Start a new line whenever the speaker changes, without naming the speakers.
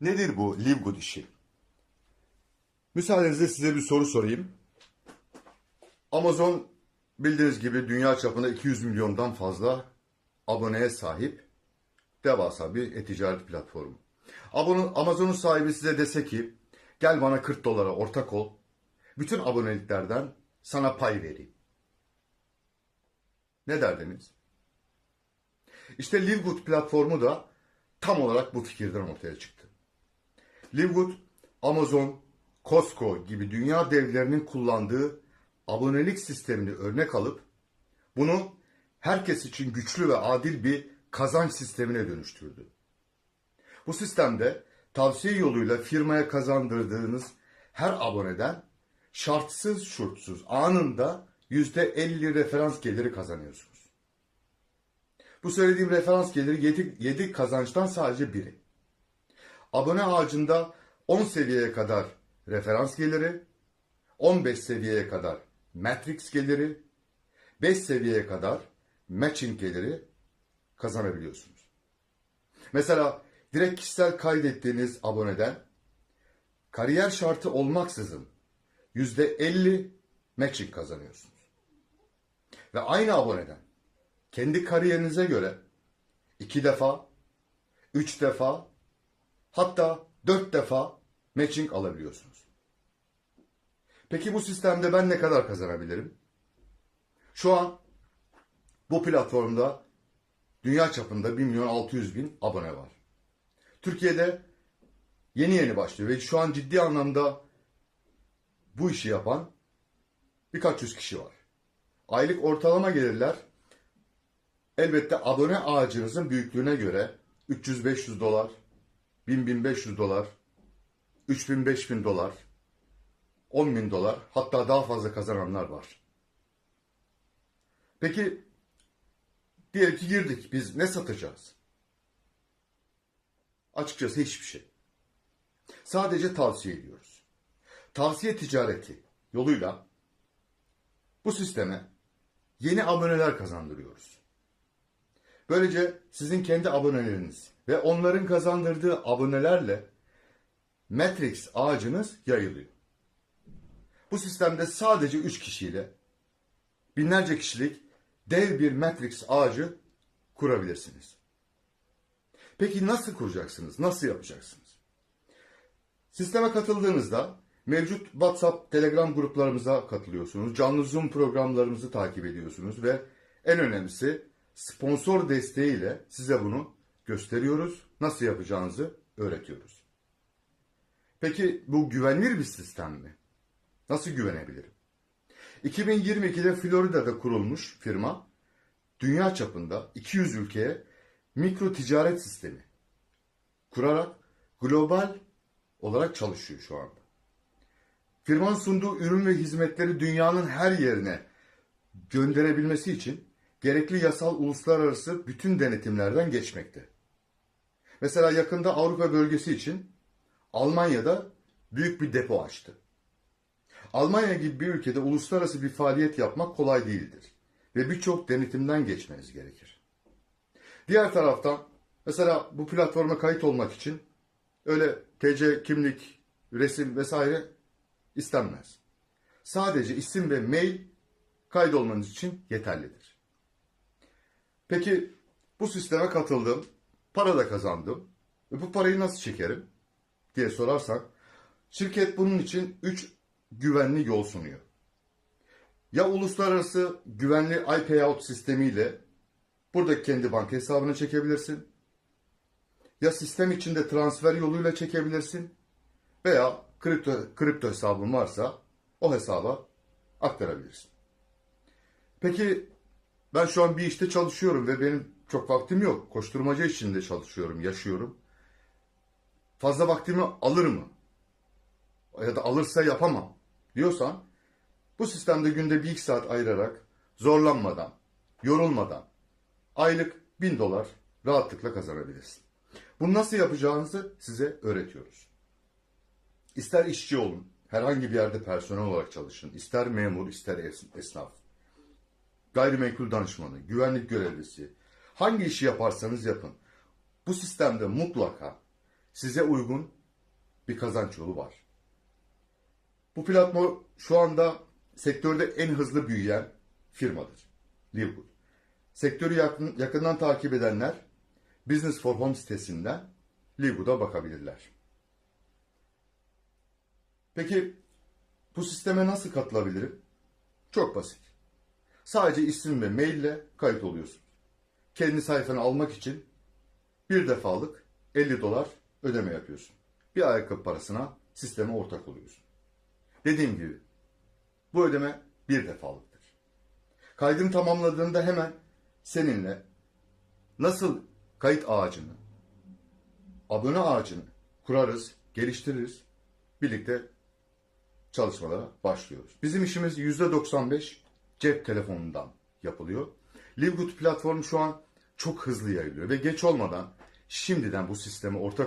Nedir bu Livgood işi? Müsaadenizle size bir soru sorayım. Amazon bildiğiniz gibi dünya çapında 200 milyondan fazla aboneye sahip devasa bir e-ticaret platformu. Amazon'un sahibi size dese ki gel bana 40 dolara ortak ol. Bütün aboneliklerden sana pay vereyim. Ne derdiniz? İşte Livgood platformu da tam olarak bu fikirden ortaya çıktı. Livgood, Amazon, Costco gibi dünya devlerinin kullandığı abonelik sistemini örnek alıp bunu herkes için güçlü ve adil bir kazanç sistemine dönüştürdü. Bu sistemde tavsiye yoluyla firmaya kazandırdığınız her aboneden şartsız şurtsuz anında %50 referans geliri kazanıyorsunuz. Bu söylediğim referans geliri 7, 7 kazançtan sadece biri. Abone ağacında 10 seviyeye kadar referans geliri, 15 seviyeye kadar matrix geliri, 5 seviyeye kadar matching geliri kazanabiliyorsunuz. Mesela direkt kişisel kaydettiğiniz aboneden kariyer şartı olmaksızın %50 matching kazanıyorsunuz. Ve aynı aboneden kendi kariyerinize göre iki defa, üç defa, hatta dört defa matching alabiliyorsunuz. Peki bu sistemde ben ne kadar kazanabilirim? Şu an bu platformda dünya çapında 1 milyon 600 bin abone var. Türkiye'de yeni yeni başlıyor ve şu an ciddi anlamda bu işi yapan birkaç yüz kişi var. Aylık ortalama gelirler elbette abone ağacınızın büyüklüğüne göre 300-500 dolar, 1000-1500 dolar, 3000-5000 dolar, 10.000 dolar hatta daha fazla kazananlar var. Peki diyelim ki girdik biz ne satacağız? Açıkçası hiçbir şey. Sadece tavsiye ediyoruz. Tavsiye ticareti yoluyla bu sisteme yeni aboneler kazandırıyoruz. Böylece sizin kendi aboneleriniz ve onların kazandırdığı abonelerle Matrix ağacınız yayılıyor. Bu sistemde sadece 3 kişiyle binlerce kişilik dev bir Matrix ağacı kurabilirsiniz. Peki nasıl kuracaksınız? Nasıl yapacaksınız? Sisteme katıldığınızda mevcut WhatsApp, Telegram gruplarımıza katılıyorsunuz. Canlı Zoom programlarımızı takip ediyorsunuz ve en önemlisi sponsor desteğiyle size bunu gösteriyoruz. Nasıl yapacağınızı öğretiyoruz. Peki bu güvenilir bir sistem mi? Nasıl güvenebilirim? 2022'de Florida'da kurulmuş firma dünya çapında 200 ülkeye mikro ticaret sistemi kurarak global olarak çalışıyor şu anda. Firmanın sunduğu ürün ve hizmetleri dünyanın her yerine gönderebilmesi için gerekli yasal uluslararası bütün denetimlerden geçmekte. Mesela yakında Avrupa bölgesi için Almanya'da büyük bir depo açtı. Almanya gibi bir ülkede uluslararası bir faaliyet yapmak kolay değildir ve birçok denetimden geçmeniz gerekir. Diğer taraftan mesela bu platforma kayıt olmak için öyle TC kimlik, resim vesaire istenmez. Sadece isim ve mail kaydolmanız için yeterlidir. Peki bu sisteme katıldım, para da kazandım. Ve bu parayı nasıl çekerim diye sorarsak şirket bunun için 3 güvenli yol sunuyor. Ya uluslararası güvenli iPayout sistemiyle burada kendi banka hesabına çekebilirsin. Ya sistem içinde transfer yoluyla çekebilirsin. Veya kripto, kripto hesabın varsa o hesaba aktarabilirsin. Peki ben şu an bir işte çalışıyorum ve benim çok vaktim yok. Koşturmaca içinde çalışıyorum, yaşıyorum. Fazla vaktimi alır mı? Ya da alırsa yapamam diyorsan bu sistemde günde bir iki saat ayırarak zorlanmadan, yorulmadan aylık bin dolar rahatlıkla kazanabilirsin. Bunu nasıl yapacağınızı size öğretiyoruz. İster işçi olun, herhangi bir yerde personel olarak çalışın, ister memur, ister es- esnaf, gayrimenkul danışmanı, güvenlik görevlisi, hangi işi yaparsanız yapın. Bu sistemde mutlaka size uygun bir kazanç yolu var. Bu platform şu anda sektörde en hızlı büyüyen firmadır. Livegood. Sektörü yakın, yakından takip edenler Business for Home sitesinden Livegood'a bakabilirler. Peki bu sisteme nasıl katılabilirim? Çok basit. Sadece isim ve mail ile kayıt oluyorsun. Kendi sayfanı almak için bir defalık 50 dolar ödeme yapıyorsun. Bir ayakkabı parasına sisteme ortak oluyorsun. Dediğim gibi bu ödeme bir defalıktır. Kaydını tamamladığında hemen seninle nasıl kayıt ağacını, abone ağacını kurarız, geliştiririz. Birlikte çalışmalara başlıyoruz. Bizim işimiz %95 cep telefonundan yapılıyor. Livegood platformu şu an çok hızlı yayılıyor ve geç olmadan şimdiden bu sisteme ortak